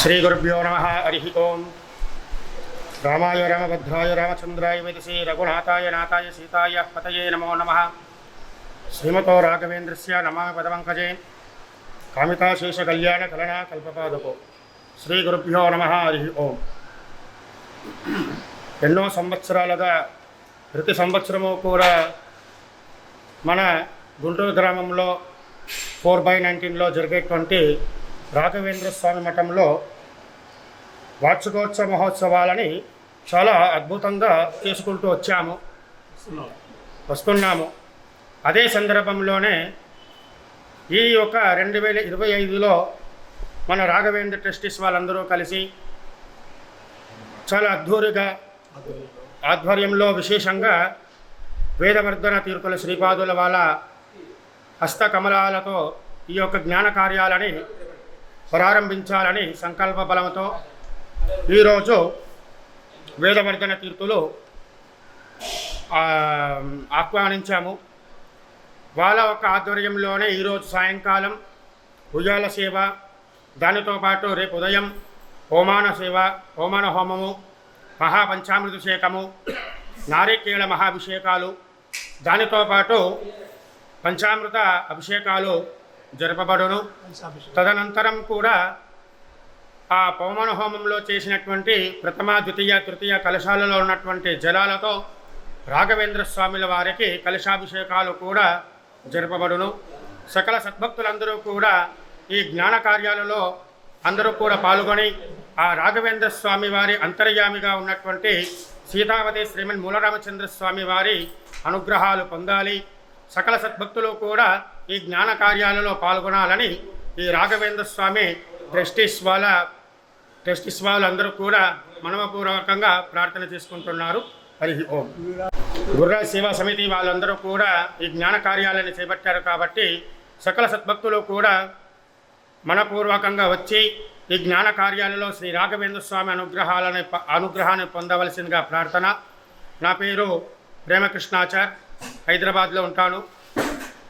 శ్రీ గురుభ్యో నమ హరి ఓం రామాయ రామభద్రాయ రామచంద్రాయ శ్రీ రఘునాథాయ నాథాయ సీతాయ పతయే నమో నమ శ్రీమతో రాఘవేంద్రస్య నమా పదవంకజే కామితాశేష కళ్యాణ కలనా కల్పపాదకో శ్రీ గురుభ్యో నమ హరి ఓం ఎన్నో సంవత్సరాలుగా ప్రతి సంవత్సరము కూడా మన గుంటూరు గ్రామంలో ఫోర్ బై నైన్టీన్లో జరిగేటువంటి రాఘవేంద్ర స్వామి మఠంలో వార్షికోత్సవ మహోత్సవాలని చాలా అద్భుతంగా చేసుకుంటూ వచ్చాము. వస్తున్నాము. అదే సందర్భంలోనే ఈ యొక్క రెండు వేల ఇరవై ఐదులో మన రాఘవేంద్ర ట్రస్టీస్ వాళ్ళందరూ కలిసి చాలా అద్భుతంగా ఆధ్వర్యంలో విశేషంగా వేదవర్ధన తీర్థుల శ్రీపాదుల వాళ్ళ హస్తకమలాలతో ఈ యొక్క జ్ఞాన కార్యాలని ప్రారంభించాలని సంకల్ప బలంతో ఈరోజు వేదవర్ధన తీర్థులు ఆహ్వానించాము. వాళ్ళ ఒక ఆధ్వర్యంలోనే ఈరోజు సాయంకాలం ఉయ్యాల సేవ దానితో పాటు రేపు ఉదయం హోమాన సేవ హోమాన హోమము మహాపంచామృతశేఖము నారికేళ మహాభిషేకాలు దానితో పాటు పంచామృత అభిషేకాలు జరపబడును. తదనంతరం కూడా ఆ పవమాన హోమంలో చేసినటువంటి ప్రథమ ద్వితీయ తృతీయ కలశాలలో ఉన్నటువంటి జలాలతో రాఘవేంద్ర స్వాముల వారికి కలశాభిషేకాలు కూడా జరపబడును. సకల సద్భక్తులందరూ కూడా ఈ జ్ఞాన కార్యాలలో అందరూ కూడా పాల్గొని ఆ రాఘవేంద్ర స్వామి వారి అంతర్యామిగా ఉన్నటువంటి సీతావతి శ్రీమన్ మూలరామచంద్ర స్వామి వారి అనుగ్రహాలు పొందాలి. సకల సద్భక్తులు కూడా ఈ జ్ఞాన కార్యాలలో పాల్గొనాలని ఈ రాఘవేంద్ర స్వామి ట్రస్టీస్ వాళ్ళ ట్రస్టీస్ వాళ్ళందరూ కూడా మనమపూర్వకంగా ప్రార్థన చేసుకుంటున్నారు. హరి ఓం. గుర్రా సేవా సమితి వాళ్ళందరూ కూడా ఈ జ్ఞాన కార్యాలను చేపట్టారు కాబట్టి సకల సద్భక్తులు కూడా మనపూర్వకంగా వచ్చి ఈ జ్ఞాన కార్యాలలో శ్రీ రాఘవేంద్ర స్వామి అనుగ్రహాలను అనుగ్రహాన్ని పొందవలసిందిగా ప్రార్థన. నా పేరు ప్రేమకృష్ణాచార్. హైదరాబాద్లో ఉంటాను.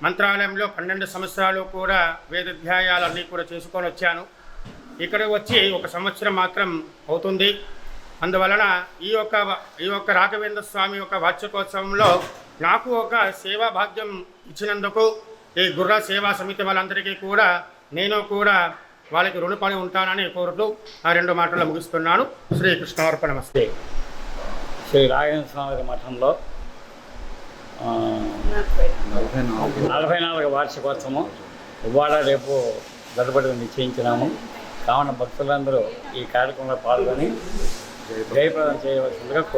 మంత్రాలయంలో పన్నెండు సంవత్సరాలు కూడా వేదాధ్యాయాలన్నీ కూడా చేసుకొని వచ్చాను. ఇక్కడ వచ్చి ఒక సంవత్సరం మాత్రం అవుతుంది. అందువలన ఈ యొక్క ఈ యొక్క రాఘవేంద్ర స్వామి యొక్క వార్షికోత్సవంలో నాకు ఒక సేవా భాగ్యం ఇచ్చినందుకు ఈ గుర్ర సేవా సమితి వాళ్ళందరికీ కూడా నేను కూడా వాళ్ళకి రుణపడి ఉంటానని కోరుతూ ఆ రెండు మాటలు ముగిస్తున్నాను. శ్రీకృష్ణార్పణ నమస్తే. శ్రీ రాఘవేంద్ర స్వామి మఠంలో నలభై నాలుగు వార్షికోత్సవం ఇవాళ రేపు జరపడి నిశ్చయించినాము. కావున భక్తులందరూ ఈ కార్యక్రమంలో పాల్గొని జయప్రదం చేయవలసిందిగా